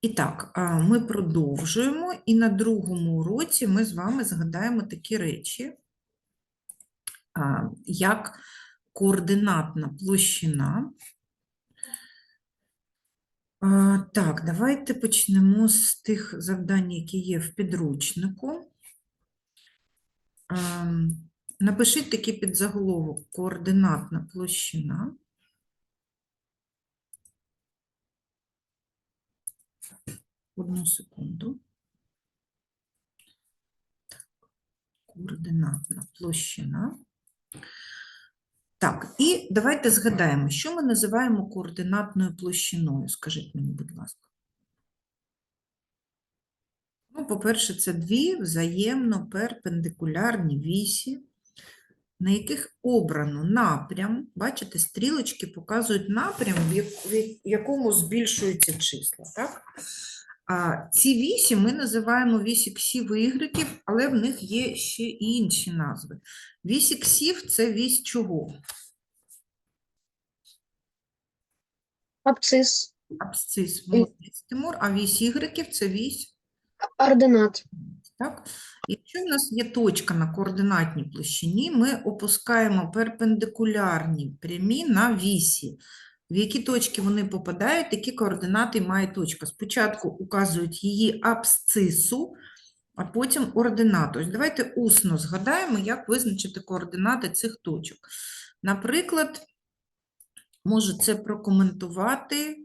І так, ми продовжуємо, і на другому уроці ми з вами згадаємо такі речі, як координатна площина. Так, давайте почнемо з тих завдань, які є в підручнику. Напишіть такий підзаголовок координатна площина. Одну секунду. Координатна площина. Так, і давайте згадаємо, що ми називаємо координатною площиною. Скажіть мені, будь ласка. Ну, по-перше, це дві взаємно перпендикулярні вісі, на яких обрано напрям. Бачите, стрілочки показують напрям, в якому збільшуються числа. Так? А ці вісі ми називаємо вісь іксів і ігреків, але в них є ще і інші назви. Вісь іксів – це вісь чого? Абцис. Абсцис, молодець, Тимур, а вісь ігреків – це вісь Ординат. Так? Якщо в нас є точка на координатній площині, ми опускаємо перпендикулярні прямі на вісі. В які точки вони попадають, такі координати має точка. Спочатку указують її абсцису, а потім ординату. Ось давайте усно згадаємо, як визначити координати цих точок. Наприклад, може це прокоментувати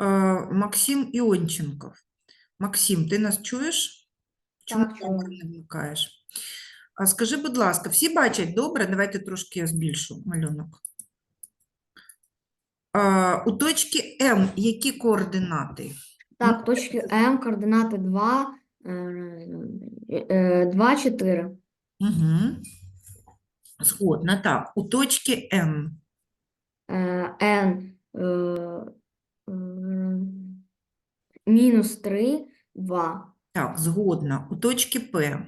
е, Максим Іонченков. Максим, ти нас чуєш? Чому Так, камеру не вмикаєш? А скажи, будь ласка, всі бачать добре? Давайте трошки я збільшу малюнок. А, у точки М які координати? Так, точки М, координати 2, 2, 4. Угу. Згодна, так. У точки Н. Н, е, мінус 3, 2. Так, згодна. У точки П.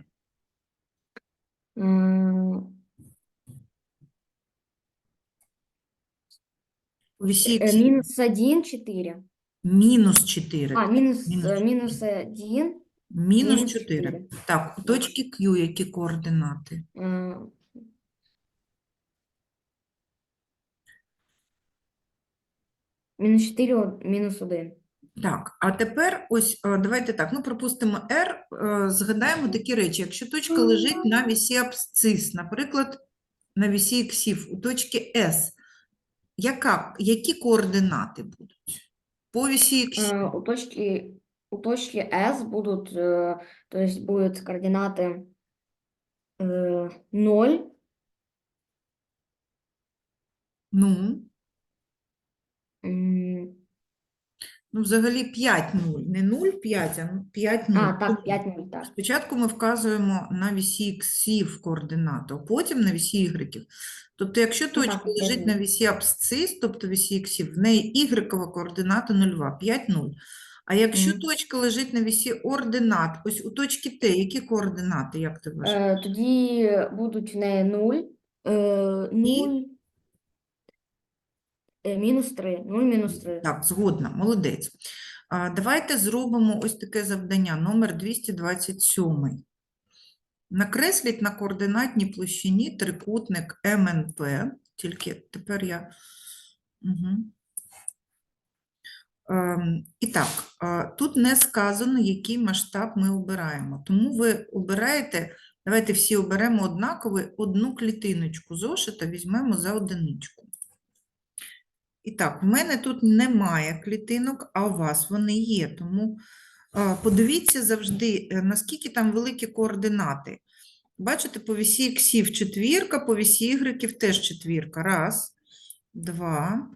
У е, Мінус 1, 4. мінус 4. А, мінус, мінус е, чотири. 1, Мінус мінус 4. 4. Так, у точки Q які координати? е, мінус 4, мінус 1. Так, а тепер ось е, давайте так, ну пропустимо R, е, згадаємо такі речі. Якщо точка лежить на вісі абсцис, наприклад, на вісі іксів у точки S, яка, які координати будуть? По вісі іксів. Э, У точки, у точки S будут, э, то есть будут координаты э, 0, Ну, м, ну, взагалі 5 0, не 0, 5, а 5 0. а, так, 5, 0, так. Спочатку ми вказуємо на вісі іксів координату, а потім на вісі ігреків. Тобто, якщо точка Ну так, лежить на вісі абсцис, тобто вісі іксів, в неї ігрекова координата 0,2, 5, 0. А якщо Мгм. точка лежить на вісі ординат, ось у точки Т, які координати, як ти вважаєш? Е, Тоді будуть в неї 0, е, 0, е, мінус 3, 0, мінус 3. Так, згодна, молодець. А, давайте зробимо ось таке завдання, номер 227. Накресліть на координатній площині трикутник МНП, тільки тепер я. Угу. Ем, і так, тут не сказано, який масштаб ми обираємо. Тому ви обираєте, давайте всі оберемо однаково, одну клітиночку зошита візьмемо за одиничку. І так, в мене тут немає клітинок, а у вас вони є. Тому подивіться завжди, е, наскільки там великі координати. Бачите, по вісі іксів четвірка, по вісі ігреків теж четвірка. Раз, два.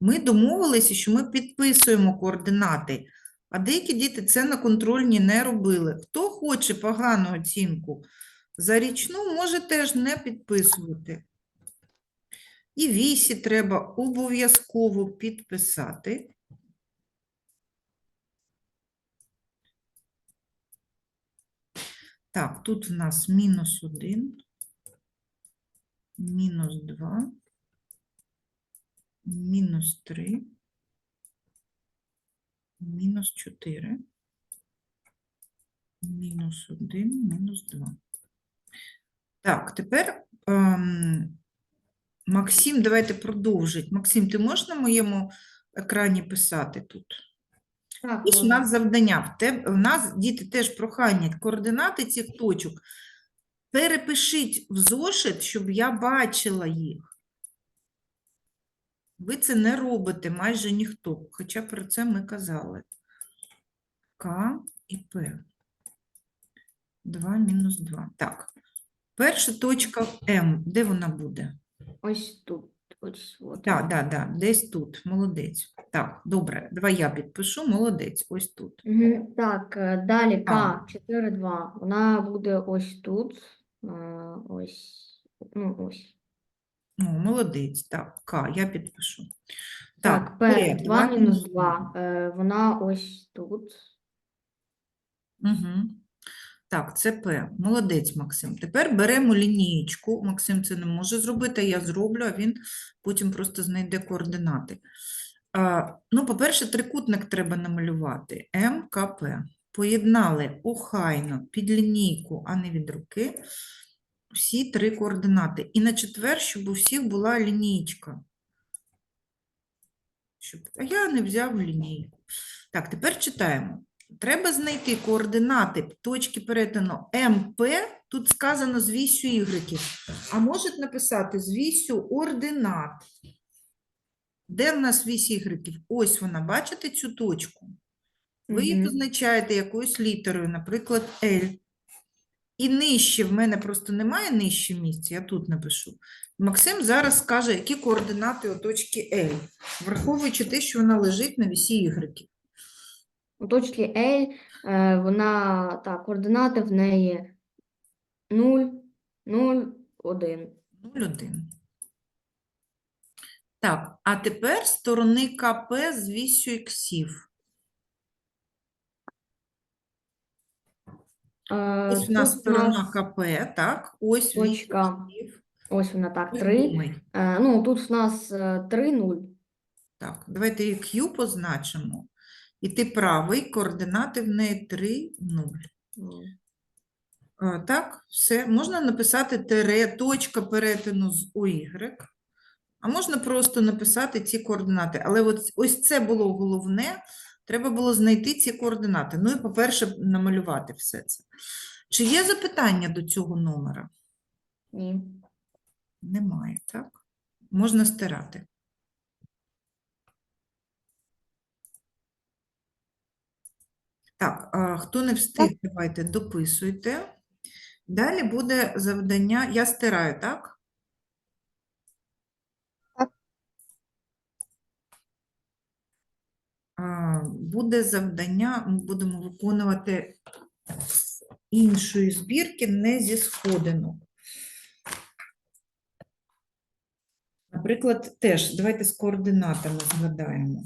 Ми домовилися, що ми підписуємо координати, а деякі діти це на контрольні не робили. Хто хоче погану оцінку за річну, може теж не підписувати. І вісі треба обов'язково підписати. Так, тут в нас мінус 1, мінус 2, мінус 3, мінус 4, мінус 1, мінус 2. Так, тепер ем, Максим, давайте продовжить. Максим, ти можеш на моєму екрані писати тут? Так, І ж у нас завдання. В в нас діти теж прохання. Координати цих точок. Перепишіть в зошит, щоб я бачила їх. Ви це не робите майже ніхто, хоча про це ми казали. К і П. 2 мінус 2. Так. Перша точка М. Де вона буде? Ось тут. Ось от. Так, так, так, десь тут. Молодець. Так, добре. Давай я підпишу. Молодець. Ось тут. Мгм. Так, е, далі К4-2. Вона буде ось тут. е, Ось. Ну, ось. О, молодець. Так, К, я підпишу. Так, П, П, 2 два мінус мінус 2. е, Вона ось тут. Угу. Так, це П. Молодець, Максим. Тепер беремо лінієчку. Максим це не може зробити, я зроблю, а він потім просто знайде координати. А, ну, по-перше, трикутник треба намалювати. МКП. Поєднали охайно під лінійку, а не від руки, всі три координати. І на четвер, щоб у всіх була лінійка. Щоб... А я не взяв лінійку. Так, тепер читаємо. Треба знайти координати точки перетину МП, тут сказано з вісю Y, а можуть написати з вісю ординат. Де в нас вісь Y? Ось вона, бачите цю точку? Ви її позначаєте якоюсь літерою, наприклад, L. І нижче, в мене просто немає нижче місця, я тут напишу. Максим зараз скаже, які координати у точки L, враховуючи те, що вона лежить на вісі Y. У точці A е, вона, так, координати в неї 0, 0, 1. 0,1. Так, а тепер сторони КП з вісю іксів. Е, Ось у нас тут сторона нас КП, так? Ось вісь точка, іксів. ось вона так, 3. думай. Е, ну, тут в нас е, 3, 0. Так, давайте і Q позначимо. І ти правий, координати в неї 3, 0. А, Так, все. Можна написати тире, точка перетину з OY, а можна просто написати ці координати. Але от, ось це було головне. Треба було знайти ці координати. Ну і, по-перше, намалювати все це. Чи є запитання до цього номера? Ні. Немає, так? Можна стирати. Так, а хто не встиг, давайте дописуйте. Далі буде завдання. Я стираю, так? Так. А, Буде завдання, ми будемо виконувати з іншої збірки, не зі сходинок. Наприклад, теж давайте з координатами згадаємо.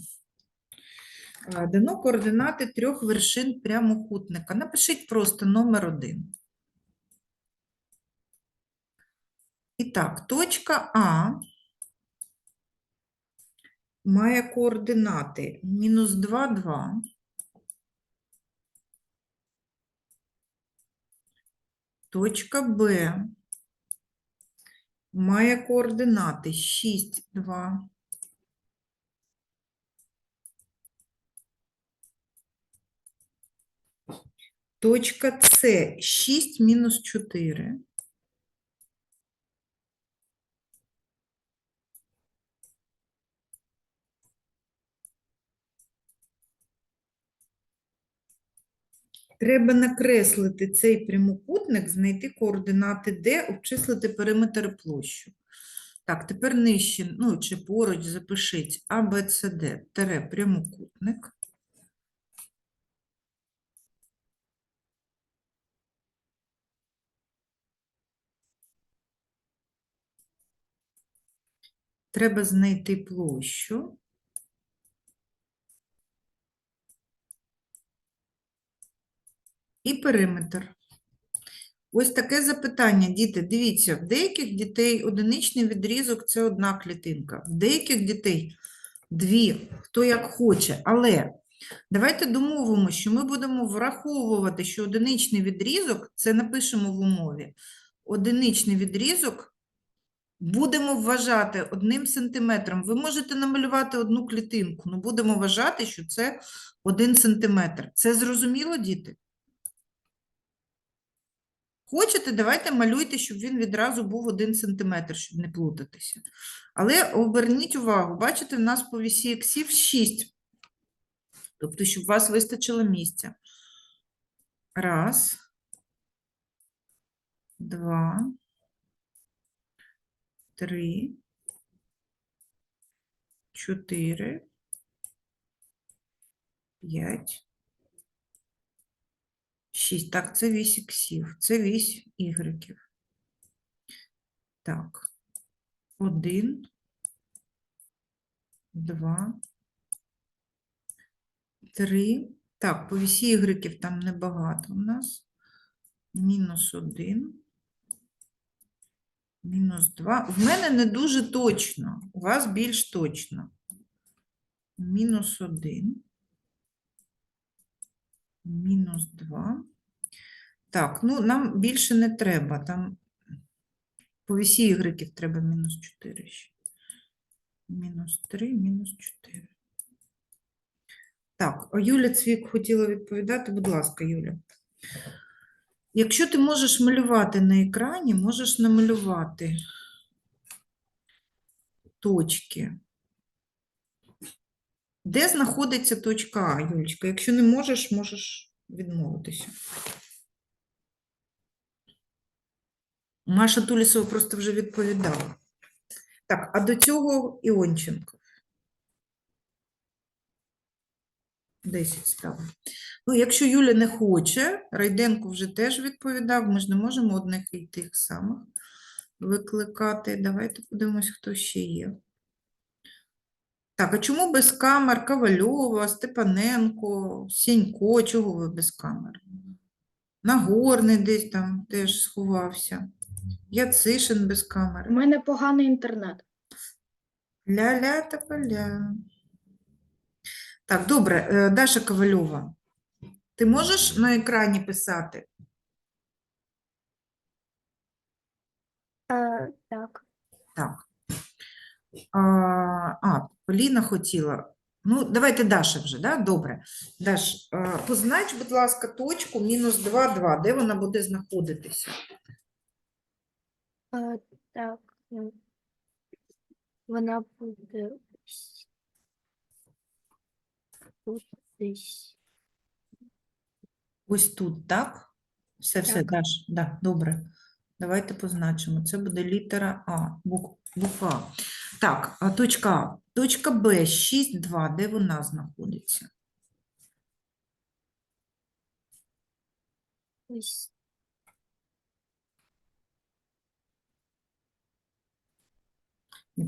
А, Дано координати трьох вершин прямокутника. Напишіть просто номер один. І так, точка А має координати мінус 2, 2. Точка Б має координати 6, 2. Точка С 6 мінус 4. Треба накреслити цей прямокутник, знайти координати Д, обчислити периметр площу. Так, тепер нижче, ну чи поруч запишіть Д, тере прямокутник. Треба знайти площу. І периметр. Ось таке запитання, діти. Дивіться, в деяких дітей одиничний відрізок це одна клітинка, в деяких дітей дві, хто як хоче. Але Давайте домовимося, що ми будемо враховувати, що одиничний відрізок, це напишемо в умові, одиничний відрізок будемо вважати одним сантиметром. Ви можете намалювати одну клітинку, але будемо вважати, що це один сантиметр. Це зрозуміло, діти? Хочете, давайте малюйте, щоб він відразу був один сантиметр, щоб не плутатися. Але оберніть увагу, бачите, в нас по вісі іксів 6. Тобто, щоб у вас вистачило місця. Раз, два, три, чотири, п'ять, шість. Так, це вісь іксів, це вісь ігреків. Так, один, два, три. Так, по вісі ігреків там небагато у нас. Мінус один. Мінус 2. В мене не дуже точно, у вас більш точно. Мінус 1. Мінус 2. Так, ну нам більше не треба. Там по вісі ігреків треба мінус 4 ще. Мінус 3, мінус 4. Так, Юля Цвік хотіла відповідати. Будь ласка, Юля. Якщо ти можеш малювати на екрані, можеш намалювати точки. Де знаходиться точка А, Юлечка? Якщо не можеш, можеш відмовитися. Маша Тулісова просто вже відповідала. Так, а до цього Іонченко. 10 ставимо. Ну, якщо Юля не хоче, Райденко вже теж відповідав, ми ж не можемо одних і тих самих викликати. Давайте подивимось, хто ще є. Так, а чому без камер Ковальова, Степаненко, Сінько? Чого ви без камер? Нагорний десь там теж сховався. Яцишин без У мене поганий інтернет. Ля-ля та поля. Так, добре, е, Даша Ковальова, ти можеш на екрані писати? Е, так. Так. А, а, Поліна хотіла. Ну, давайте Даша вже, да? Добре. Даш, а, познач, будь ласка, точку мінус 2, 2. Де вона буде знаходитися? Е, так. Вона буде тут десь. Ось тут, так? Все, все, Так. Даш, да, добре. Давайте позначимо. Це буде літера А, буква А. Так, а точка А. Точка Б, 6, 2. Де вона знаходиться? Ось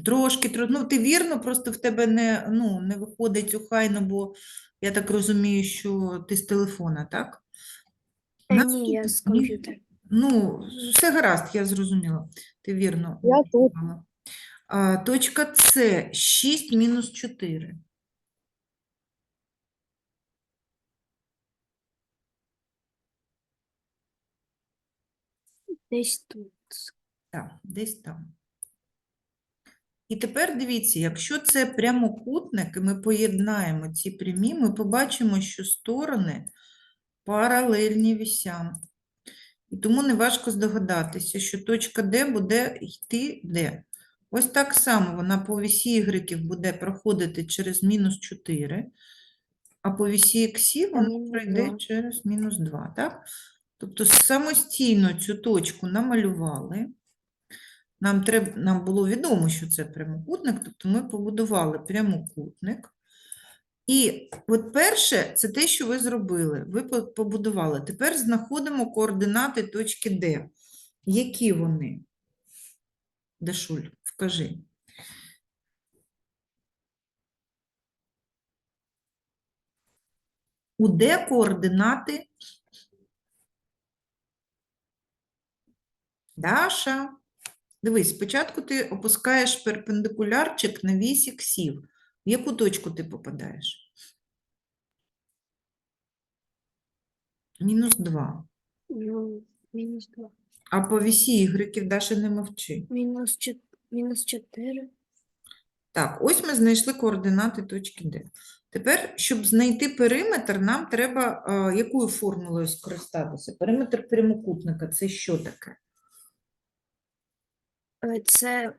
Трошки, тро- ну ти вірно, просто в тебе не, ну, не виходить охайно, бо я так розумію, що ти з телефона, так? Та ні, я з комп'ютера. Ну, все гаразд, я зрозуміла. Ти вірно. Я тут. А, точка С, 6 мінус 4. Десь тут. Так, десь там. І тепер дивіться, якщо це прямокутник, і ми поєднаємо ці прямі, ми побачимо, що сторони паралельні вісям. І тому неважко здогадатися, що точка Д буде йти де. Ось так само вона по вісі ігреків буде проходити через мінус 4, а по вісі Та вона пройде через мінус 2, так? Тобто самостійно цю точку намалювали. Нам, треб... Нам було відомо, що це прямокутник, тобто ми побудували прямокутник. І от перше, це те, що ви зробили. Ви побудували. Тепер знаходимо координати точки Д. Які вони? Дашуль, вкажи. У Д координати? Даша. Дивись, спочатку ти опускаєш перпендикулярчик на вісь іксів. В яку точку ти попадаєш? Мінус 2. Ну, мінус 2. А по вісі ігреків Даша не мовчи. Мінус, чот- мінус 4. Так, ось ми знайшли координати точки Д. Тепер, щоб знайти периметр, нам треба е, якою формулою скористатися? Периметр прямокутника це що таке? Е, Це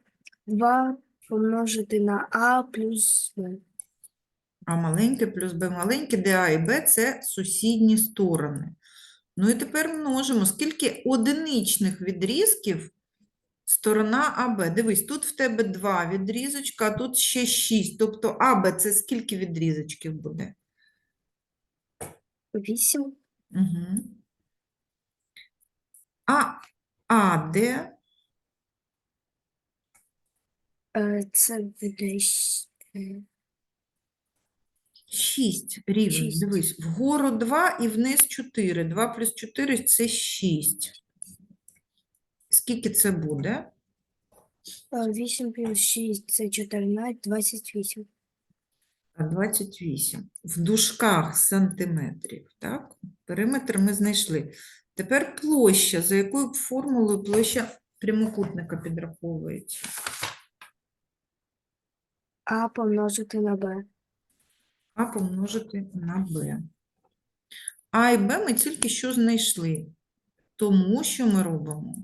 2 помножити на А плюс Б. А маленьке плюс Б маленьке, де А і Б це сусідні сторони. Ну і тепер множимо, скільки одиничних відрізків сторона АБ. Дивись, тут в тебе два відрізочка, а тут ще шість. Тобто АБ це скільки відрізочків буде? 8. Угу. А АД Е, Це буде щ- е, 6 рівень. Шість. Дивись, вгору 2 і вниз 4. 2 плюс 4 – це 6. Скільки це буде? е, 8 плюс 6 це 14, 28. А 28. В дужках сантиметрів, так? Периметр ми знайшли. Тепер площа. За якою формулою площа прямокутника підраховується? А помножити на Б. А помножити на Б. А і Б ми тільки що знайшли. Тому що ми робимо?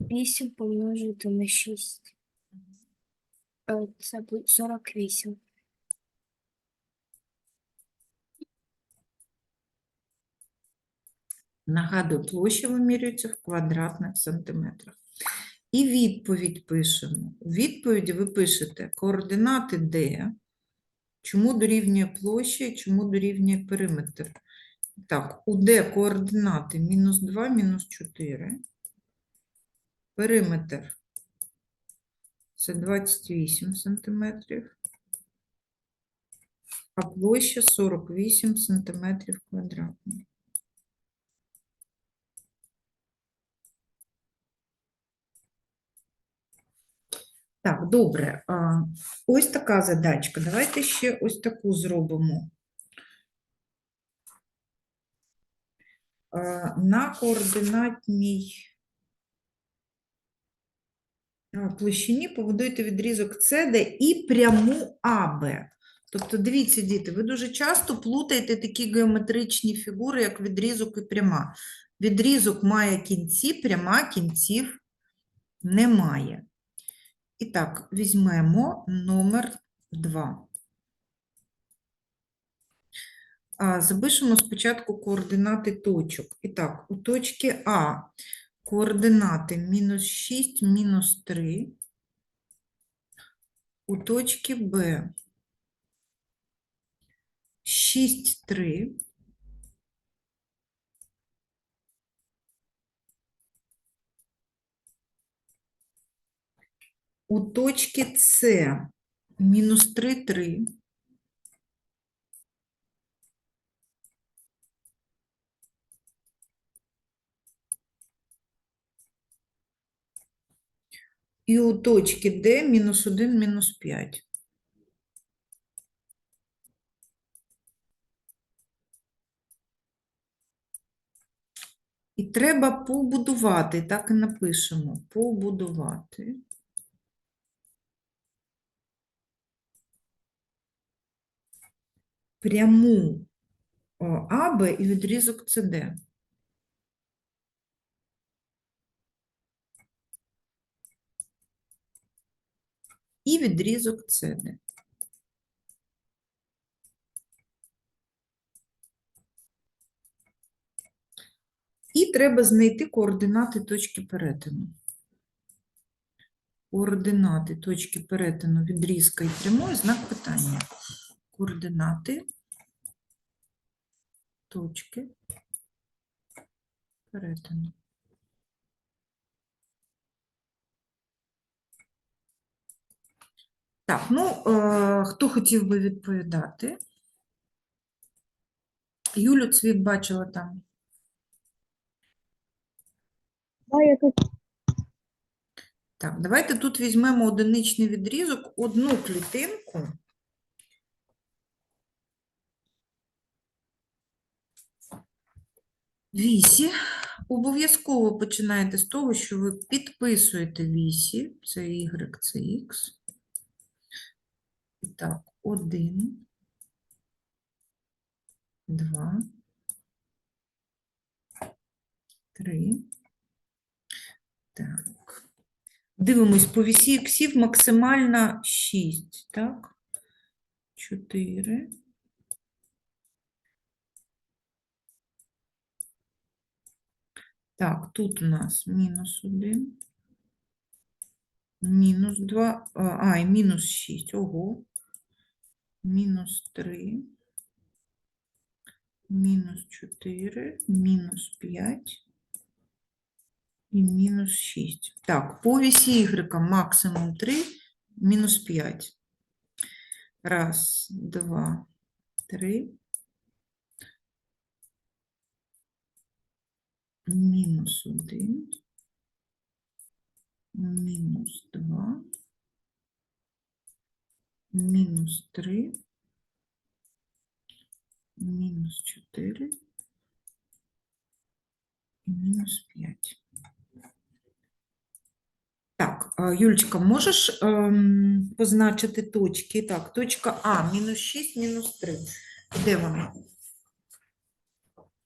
8 помножити на 6. Е, Це буде 48. Нагадую, площа вимірюється в квадратних сантиметрах. І відповідь пишемо. У відповіді ви пишете координати D, чому дорівнює площа і чому дорівнює периметр. Так, у D координати мінус 2, мінус 4. Периметр це 28 сантиметрів, а площа 48 сантиметрів квадратних. Так, добре. Ось така задачка. Давайте ще ось таку зробимо. На координатній площині побудуйте відрізок CD і пряму АБ. Тобто, дивіться, діти, ви дуже часто плутаєте такі геометричні фігури, як відрізок і пряма. Відрізок має кінці, пряма кінців немає. І так, візьмемо номер 2. А, запишемо спочатку координати точок. І так, у точки А координати мінус 6, мінус 3. У точки Б 6, 3. У точки С мінус 3, 3. І у точки Д мінус 1, мінус 5. І треба побудувати, так і напишемо, побудувати. Пряму АБ і відрізок СД. І відрізок СД. І треба знайти координати точки перетину. Координати точки перетину відрізка і прямої знак питання координати точки перетину. Так, ну, е, хто хотів би відповідати? Юлю Цвік бачила там. Так, давайте тут візьмемо одиничний відрізок, одну клітинку. Вісі. Обов'язково починаєте з того, що ви підписуєте вісі. Це Y, це X. І так, 1, 2, 3. Так. Дивимось, по вісі іксів максимально 6, так? 4. Так, тут у нас мінус 1, мінус 2, а, і мінус 6, ого, мінус 3, мінус 4, мінус 5 і мінус 6. Так, по вісі Y максимум 3, мінус 5. Раз, два, три. Мінус 1, мінус 2, мінус 3, мінус 4 і мінус 5. Так, Юлечка, можеш ем, позначити точки? Так, точка А, мінус 6, мінус 3. Де вона? Мінус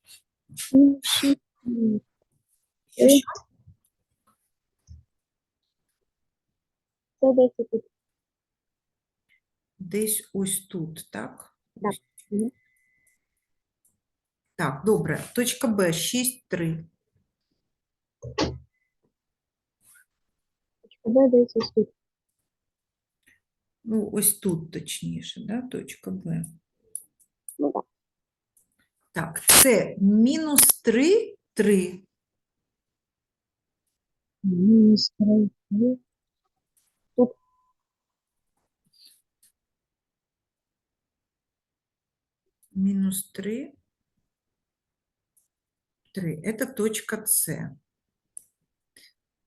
шість, мінус Що, що? Це десь тут. Десь ось тут, так? Так. Так, добре. Точка Б 6, 3. Де десь ось тут. Ну, ось тут точніше, да? Точка Б. Ну так. Так, це мінус 3, 3. Мінус три. три. Минус 3. 3. Это точка С.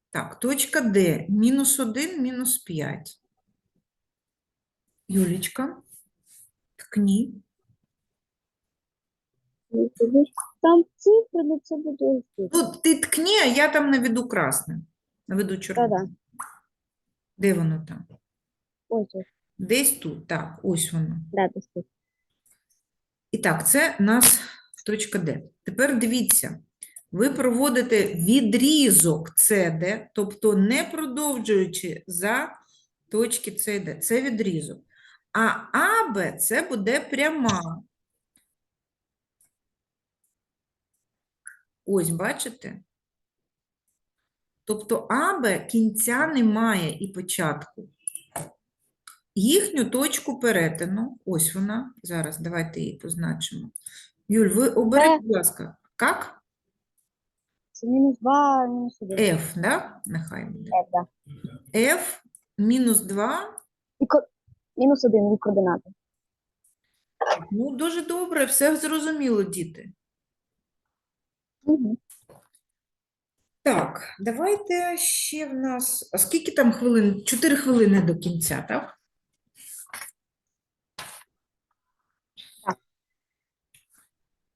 Так, точка Д. Минус 1, минус 5. Юлечка, ткни. Там цифри, ну це буде. Ну, ти ткни, а я там наведу красним. Наведу червоним. Де воно там? Ось ось. Десь тут. Так, ось воно. Да, десь тут. І так, це у нас точка Д. Тепер дивіться, ви проводите відрізок CD, тобто не продовжуючи за точки Д. Це відрізок. А АБ це буде пряма. Ось, бачите? Тобто АБ кінця немає і початку. Їхню точку перетину, ось вона, зараз давайте її позначимо. Юль, ви оберіть, будь ласка, як? Це мінус два, мінус один. F, да? Нехай буде. Е, да. F мінус 2. І ко- Мінус один від координати. Ну, дуже добре, все зрозуміло, діти. Угу. Так, давайте ще в нас. А скільки там хвилин? Чотири хвилини до кінця, так?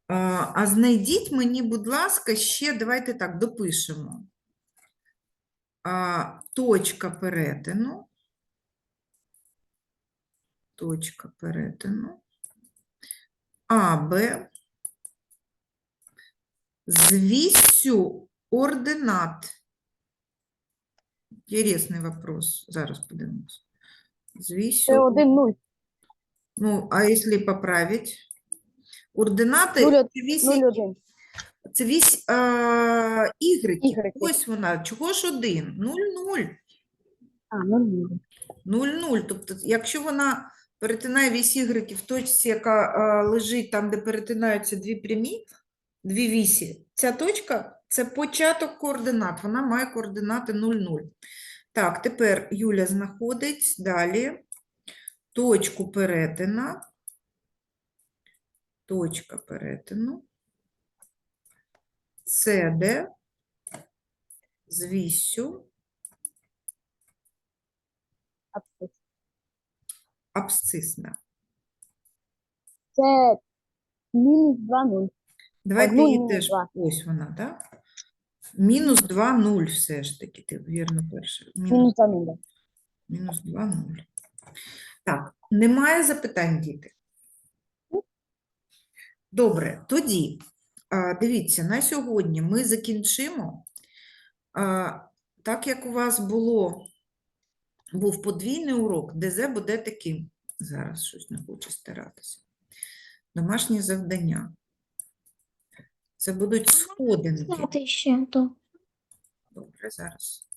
А, а знайдіть мені, будь ласка, ще давайте так допишемо. А, точка перетину. Точка перетину. АБ з вісю ординат. Інтересний вопрос. Зараз подивимось. З вісю. Це один нуль. Ну, а якщо поправить? Ординати Нуль од- це Нуль один. це вісь а, ігреків. Ігреків. Ось вона. Чого ж один? 0-0. А, нуль нуль. 0-0. Тобто, якщо вона перетинає вісь ігреків в точці, яка а, лежить там, де перетинаються дві прямі, дві вісі, ця точка – це початок координат. Вона має координати 0-0. Так, тепер Юля знаходить далі точку перетина. Точка перетину. СД з вісю Абсцис. абсцисна. Це мінус два нуль. Давайте Одну її мінус теж, два. ось вона, так? Мінус 2, 0 все ж таки, ти вірно перше. Мінус, Мінус 2 нуля. мінус 2, 0. Так, немає запитань, діти? Добре, тоді, а, дивіться, на сьогодні ми закінчимо. А, Так як у вас було, був подвійний урок, ДЗ буде таким. Зараз щось не хочу стиратися. Домашні завдання. Це будуть сходинки. Знати ще то. Добре, зараз.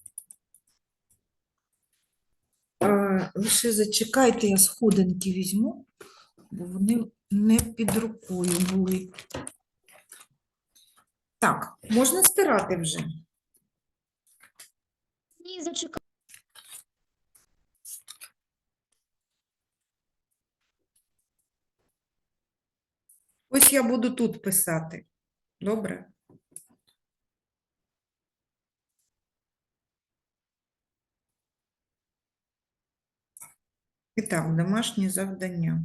А, лише зачекайте, я сходинки візьму, бо вони не під рукою були. Так, можна стирати вже. Ні, зачекай. Ось я буду тут писати. Добре? І так, домашні завдання.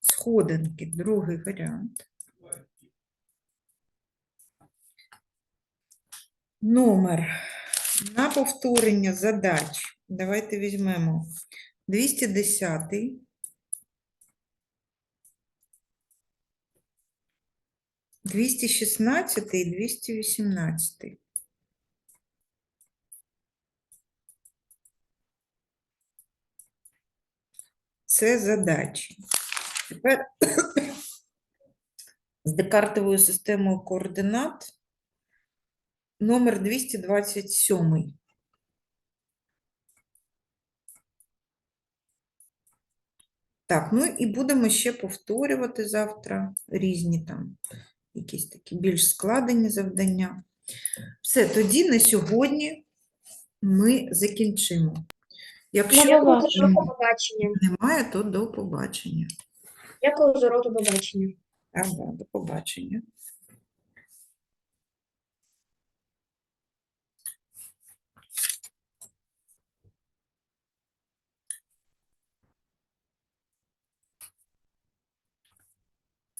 Сходинки, другий варіант. Номер на повторення задач. Давайте візьмемо 210. 216 і 218. Це задачі. Тепер з декартовою системою координат номер 227. Так, ну і будемо ще повторювати завтра різні там якісь такі більш складені завдання. Все, тоді на сьогодні ми закінчимо. Якщо Дякую за побачення. немає, то до побачення. Дякую за урок, побачення. Ага, до побачення.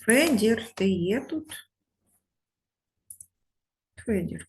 Федір, ти є тут? Федір.